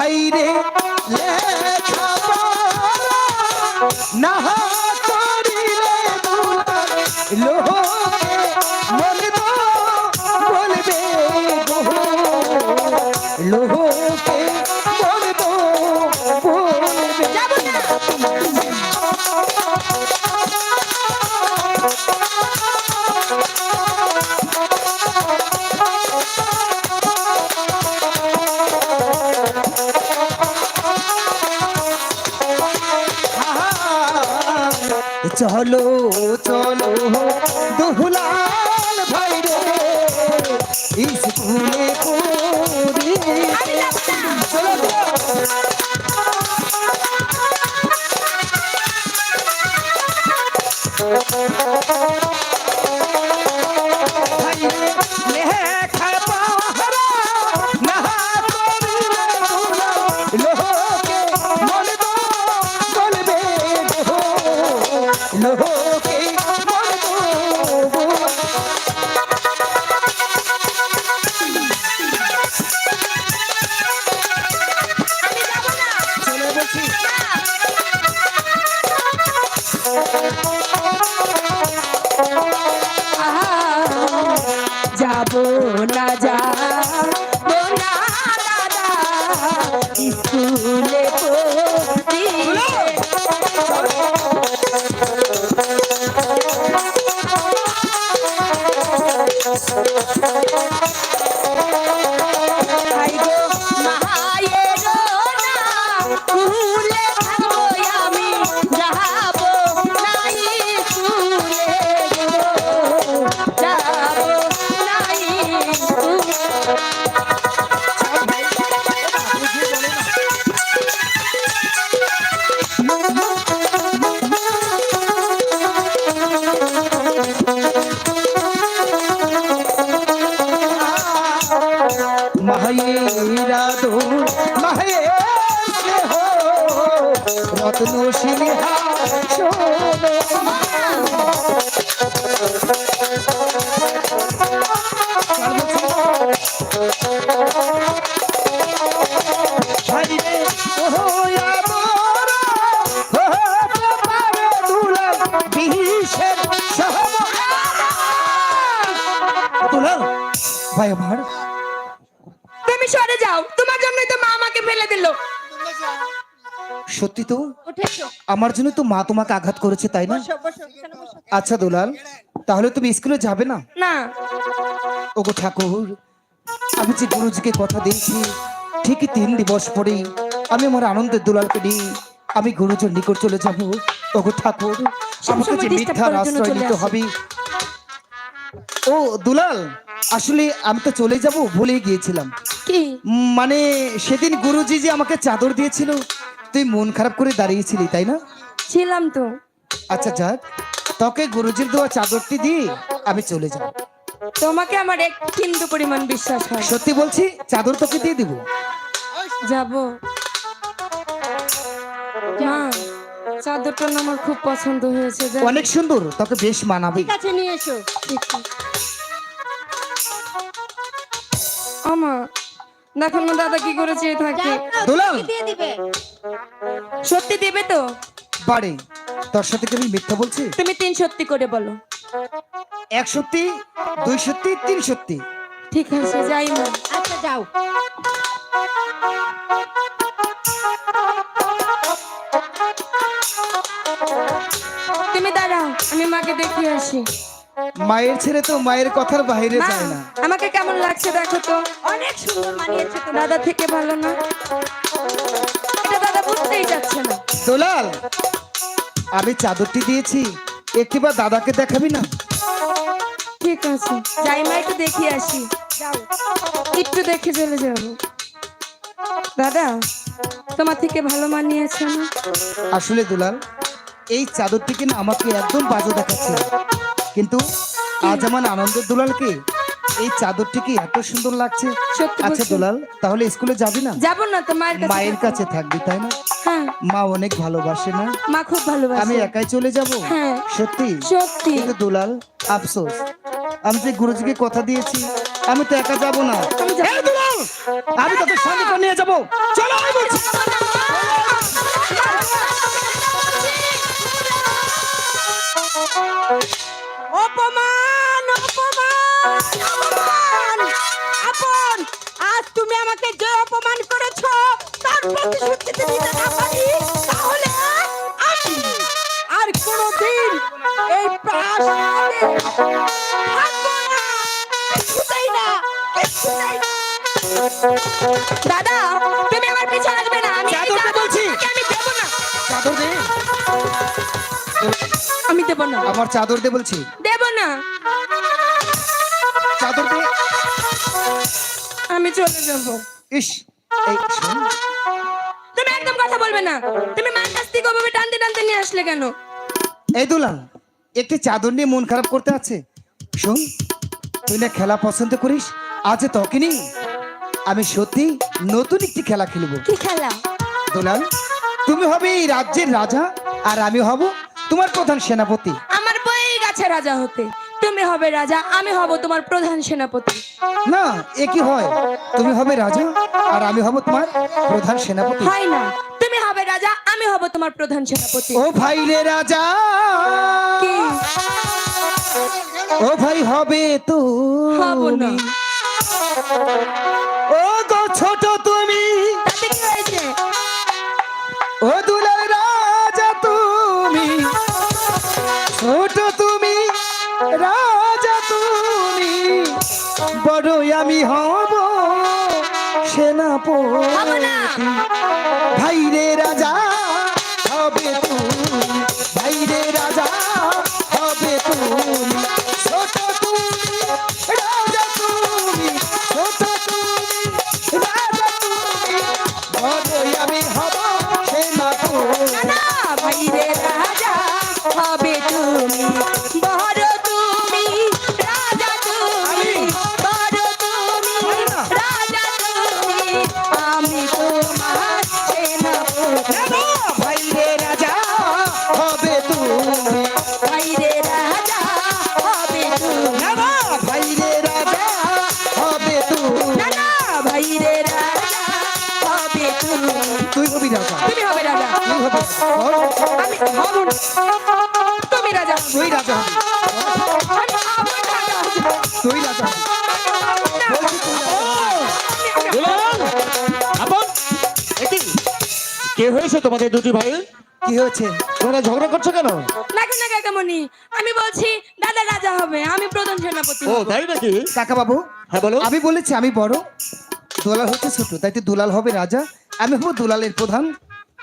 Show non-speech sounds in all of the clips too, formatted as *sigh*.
ভাই লেখা না চলো চলো দুহুলাল ভাই রে স্কুলে যাব না যাব না দাদা স্কুলে সত্যি তো? আমার জন্য তো মা তোমাকে আঘাত করেছে তাই না? আচ্ছা দুলাল তাহলে তুমি স্কুলে যাবে না? না। ওগো ঠাকুর আমি যে গুরুজিকে কথা দিয়েছি ঠিকই তিন দিবস পরে আমি আমার আনন্দের দুলালকে নিয়ে আমি গুরুজির নিকট চলে যাব। ওগো ঠাকুর আমাকে যে মিথ্যার আশ্রয় নিতে হবে। ও দুলাল আসলে আমি তো চলে যাব ভুলে গিয়েছিলাম। মানে সেদিন গুরুজি যে আমাকে চাদর দিয়েছিল তুই মন খারাপ করে দাঁড়িয়েছিলি তাই না? ছিলাম তো। আচ্ছা যাক। তোকে গুরুজির দেওয়া চাদরটি দিয়ে আমি চলে যাব। তোমাকে আমার এক কিন্তু পরিমাণ বিশ্বাস হয়। সত্যি বলছি চাদর তোকে দিয়ে দিব? যাব। মা চাদরটা আমার খুব পছন্দ হয়েছে? অনেক সুন্দর তোকে বেশ মানাবে। কাছে নিয়ে এসো। আমা দেখুন না দাদা কি করে চেয়ে থাকে? দুলাল! সত্যি দেবে। তো? বাড়ি তোর সাথে কি আমি মিথ্যা বলছি? তুমি তিন সত্যি করে বলো। এক সত্যি দুই সত্যি তিন সত্যি। ঠিক আছে যাই মা। আচ্ছা যাও। তুমি দাঁড়াও আমি মাকে দেখিয়ে আসি। মায়ের ছেলে তো মায়ের কথার বাইরে যায় না। আমাকে কেমন লাগছে দেখো তো? অনেক সুন্দর মানিয়েছে তো। দাদা থেকে ভালো না। এটা দাদা বুঝতেই যাচ্ছে না। দুলাল আমি চাদরটি দিয়েছি একটিবার দাদাকে দেখাবি না? ঠিক আছে। যাই মা একটু দেখিয়ে আসি। যাও। একটু দেখে চলে যাব। দাদা তোমার থেকে ভালো মানিয়েছে না? আসলে দুলাল এই চাদরটিকে না আমাকে একদম বাজে দেখাচ্ছে। কিন্তু আজ আমার আনন্দের দুলালকে এই চাদরটি কি এত সুন্দর লাগছে? সত্যি আচ্ছা। দুলাল তাহলে স্কুলে যাবি না? যাব না তো মায়ের কাছে মায়ের কাছে থাকবি তাই না? হ্যাঁ। মা অনেক ভালোবাসে না? মা খুব ভালোবাসে। আমি একাই চলে যাব? হ্যাঁ। সত্যি? সত্যি। কিন্তু দুলাল আফসোস আমি যে গুরুজিকে কথা দিয়েছি আমি তো একা যাব না। আমি যাব এই দুলাল আমি তোকে সঙ্গে করে নিয়ে যাব। চলো আমি বলছি। অপমান অপমান আপন আজ তুমি আমাকে যে অপমান করেছ তার প্রতিশোধ যদি নিতে না পারি তাহলে আমি আর কোনোদিন এই প্রাসাদে থাকব না। কিছুতেই না কিছুতেই না। দাদা তুমি আমার পিছনে আসবে না আমি চাদরটা বলছি। আমি দেব না। চাদর দে। আমি দেব না। আমার চাদর দে বলছি। দেব না। চাদর দে আমি চলে যাব। ইস এই শোন। তুমি একদম কথা বলবে না। তুমি কাছ থেকে ওভাবে টানতে টানতে নিয়ে আসলে কেন? এই দুলাল একটি চাদর নিয়ে মন খারাপ করতে আছে। শোন তুই না খেলা পছন্দ করিস? আজ তোকে নি আমি সত্যি নতুন একটি খেলা খেলব। কি খেলা? দুলাল তুমি হবে এই রাজ্যের রাজা আর আমি হব তোমার প্রধান সেনাপতি। আমার বই গাছে রাজা হতে। তুমি হবে রাজা আমি হব তোমার প্রধান সেনাপতি। না এ কি হয়? তুমি হবে রাজা আর আমি হব তোমার প্রধান সেনাপতি। হয় না। তুমি হবে রাজা আমি হব তোমার প্রধান সেনাপতি। ও ভাই রে রাজা! কি? ও ভাই হবে তো হব না। ও গো ছোট তুমি। তাতে কি হয়েছে? ও আমি হব সেনাপতি। ভাইরে রাজা। আমি কে হয়েছে তোমাদের ভাই কি হয়েছে করছ কেন না আমি বলছি রাজা হবে আমি প্রধান তাই নাকি হ্যাঁ বলো। আমি বলেছি আমি বড়। দুলাল হচ্ছে ছোট, তাই তো দুলাল হবে রাজা। আমি হব দুলালের প্রধান।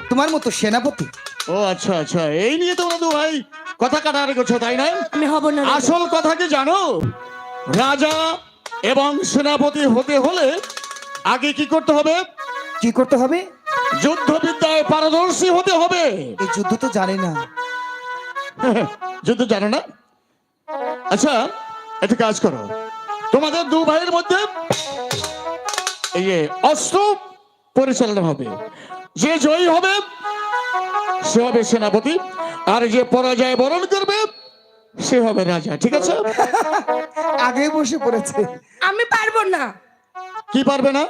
তোমার মতো সেনাপতি? ও আচ্ছা আচ্ছা। এই নিয়ে তোমরা দু ভাই কথা কাটাকাটি করছ তাই না? আমি হব না রাজা। আসল কথা কি জানো? রাজা এবং সেনাপতি হতে হলে আগে কি করতে হবে? কি করতে হবে? যুদ্ধবিদ্যায় পারদর্শী হতে হবে। এই যুদ্ধ তো জানি না। *laughs* যুদ্ধ জানো না? আচ্ছা একটা কাজ করো। তোমাদের দু ভাইয়ের মধ্যে এই অস্ত্র পরিচালনা হবে। যে জয়ী হবে সে হবে সেনাপতি আর যে পরাজয় বরণ করবে সে হবে রাজা ঠিক আছে? *laughs* আগে বসে পড়েছে। আমি পারব না। কি পারবে না?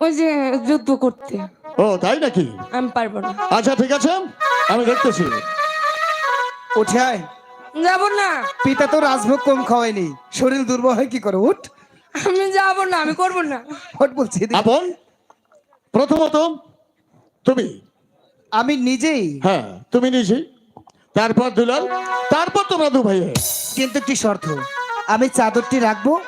ওই যে যুদ্ধ করতে। ও তাই নাকি? আমি পারব না। আচ্ছা ঠিক আছে আমি দেখতেছি। উঠে আয়। যাব না। পিতা তো রাজভোগ কম খাওয়ায়নি। শরীর দুর্বল হয় কি করে? উঠ। আমি যাব না আমি করব না। উঠ বলছি। আপন প্রথমত তুমি? আমি নিজেই। হ্যাঁ তুমি নিজেই। তারপর দুলাল? তারপর তোমরা দু ভাই কিন্তু কি শর্ত? আমি চাদরটি রাখব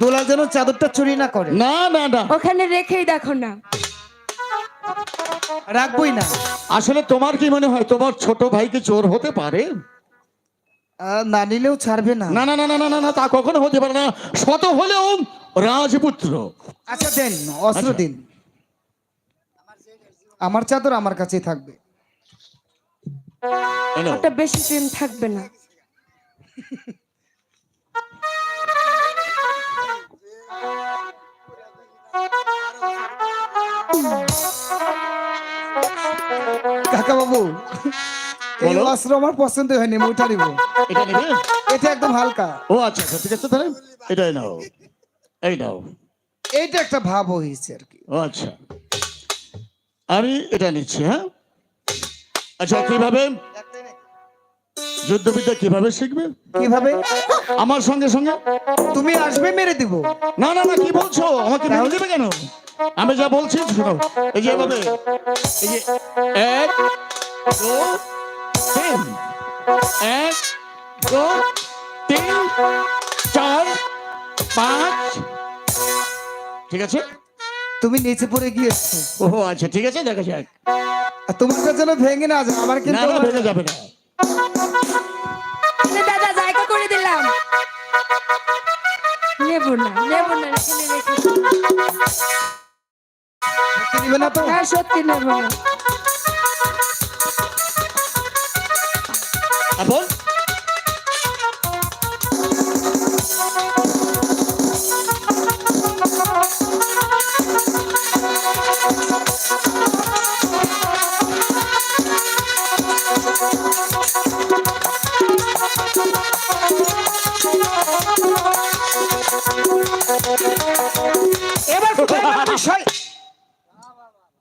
দোলাল যেন চাদরটা চুরি না করে। না না না। ওখানে রেখেই দেখো না। রাখবোই না। আসলে তোমার কি মনে হয় তোমার ছোট ভাই কি চোর হতে পারে? না নিলেও ছাড়বে না। না না না না না না তা কখনো হতে পারে না। শত হলেও রাজপুত্র। আচ্ছা দেন অস্ত্র আচ্ছা। দিন। আমার চাদর আমার কাছেই থাকবে। ওটা বেশি দিন থাকবে না। কাকা বাবু এই বলো। আমার পছন্দ হয়নি আমি উঠা নিব। এটা নেবে? এটা একদম হালকা। ও আচ্ছা আচ্ছা ঠিক আছে তাহলে এটাই নাও। এই নাও। এইটা একটা ভাব হয়েছে আর কি। ও আচ্ছা। আমি এটা নিচ্ছি হ্যাঁ? আচ্ছা কীভাবে? যুদ্ধবিদ্যা কীভাবে শিখবে? কীভাবে? আমার সঙ্গে সঙ্গে? তুমি আসবে মেরে দিব। না না না কি বলছো? আমাকে মেরে দেবে কেন? আমি যা বলছি শোনো এই যে এভাবে এই যে এক দু তিন এক দু তিন চার পাঁচ ঠিক আছে? তুমি নিচে পড়ে গিয়েছো। ও আচ্ছা ঠিক আছে দেখা যাক। আর তোমারটা যেন ভেঙে না যায় আমার না কিন্তু না ভেঙে যাবে না। দাদা জায়গা করে দিলাম। নেব না নেব না এখানে রেখে দিবে না তো। হ্যাঁ সত্যি নেব। না আপন এবার বিষয়?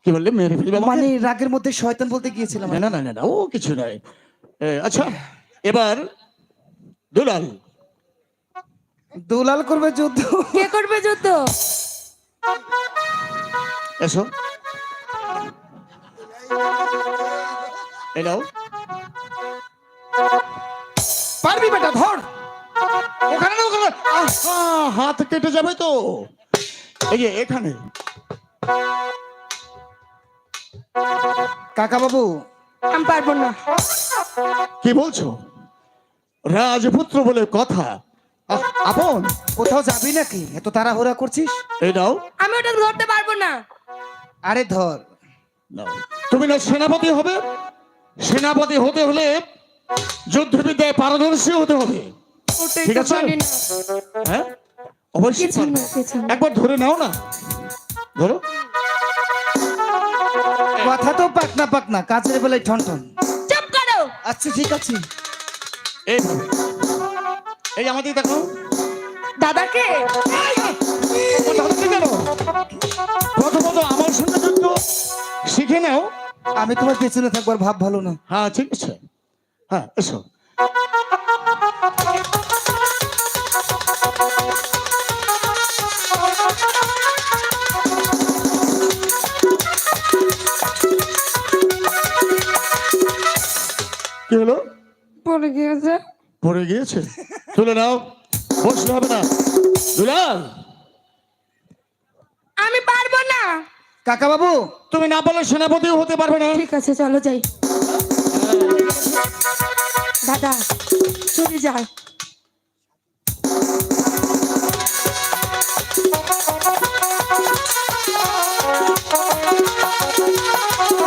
কি বললে? মেরে ফেলবে মানে রাগের মধ্যে শয়তান বলতে গিয়েছিলাম। না না না ও কিছু নাই। আচ্ছা এবার দুলাল। দুলাল করবে যুদ্ধ। কে করবে যুদ্ধ? এসো। এই নাও। পারবি বেটা ধর। ওখানে না ওখানে। হাত কেটে যাবে তো। এই যে এখানে। কাকা বাবু আমি পারব না। কি বলছো? রাজপুত্র বলে কথা। আপন। কোথাও যাবি নাকি? এত তাড়াহুড়া করছিস? এই নাও। আমি ওটা ধরতে পারব না। আরে ধর। তুমি না সেনাপতি হবে? সেনাপতি হতে হলে যুদ্ধবিদ্যায় পারদর্শী হতে হবে। ঠিক আছে? হ্যাঁ? অবশ্যই একবার ধরে নাও না। ধরো। কথা তো পাক না পাক না কাজের বেলায় ঠন ঠন। চুপ করো। আচ্ছা ঠিক আছে। এই এই আমাদের দেখো। দাদাকে? প্রথমত আমার সঙ্গে যুদ্ধ শিখে নাও। আমি তোমার পেছনে থাকবার ভাব ভালো না। হ্যাঁ ঠিক আছে। হ্যাঁ এসো। কি হলো? পড়ে গিয়েছে। পড়ে গিয়েছে? তুলে নাও। বসলে হবে না। দুলাল! আমি পারব না। কাকা বাবু তুমি না বলে সেনাপতিও হতে পারবে না। ঠিক আছে চলো যাই। দাদা চলে যায় কাকা *laughs*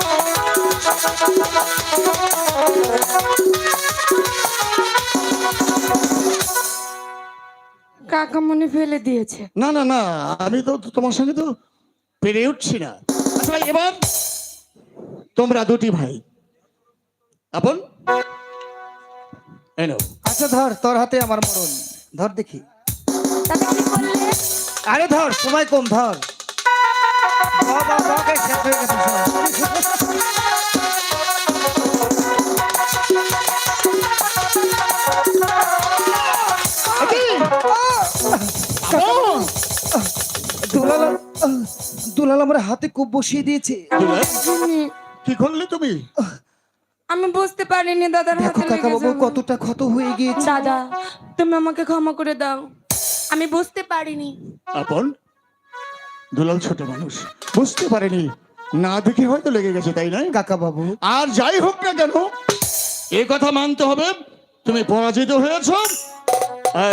মনে ফেলে দিয়েছে। না না না আমি তো তোমার সঙ্গে তো পেরে উঠছি না। আচ্ছা এবার তোমরা দুটি ভাই। আপন? এই নাও। আচ্ছা ধর তোর হাতে আমার মরণ। ধর দেখি। আরে ধর সময় কম ধর। বাবা, বাবা, শেষ হয়ে গেছে দুলাল আমার হাতে কূপ বসিয়ে দিয়েছে। কি করলে তুমি? আমি বুঝতে পারিনি দাদার দেখো হাতে কাকা বাবু। কতটা ক্ষত হয়ে গিয়েছে। দাদা তুমি আমাকে ক্ষমা করে দাও। আমি বুঝতে পারিনি। আপন? দুলাল ছোট মানুষ। বুঝতে পারেনি। না দেখে হয়তো লেগে গেছে তাই নয়? কাকা বাবু। আর যাই হোক না কেন এ কথা মানতে হবে। তুমি পরাজিত হয়েছ। আর